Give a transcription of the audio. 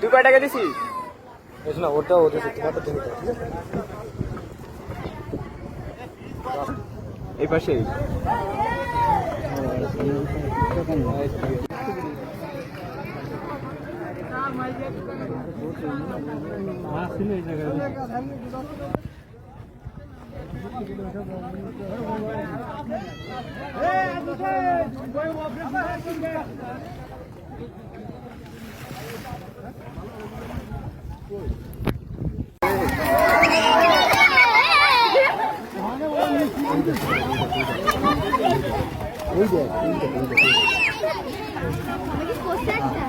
তুই কয় টাকা দিছিস না ওটা ওটা তোমারটা তুমি ঠিক আছে? এই পাশেই? ওই দেখ ওই দেখ ওই দেখ পোস্টারটা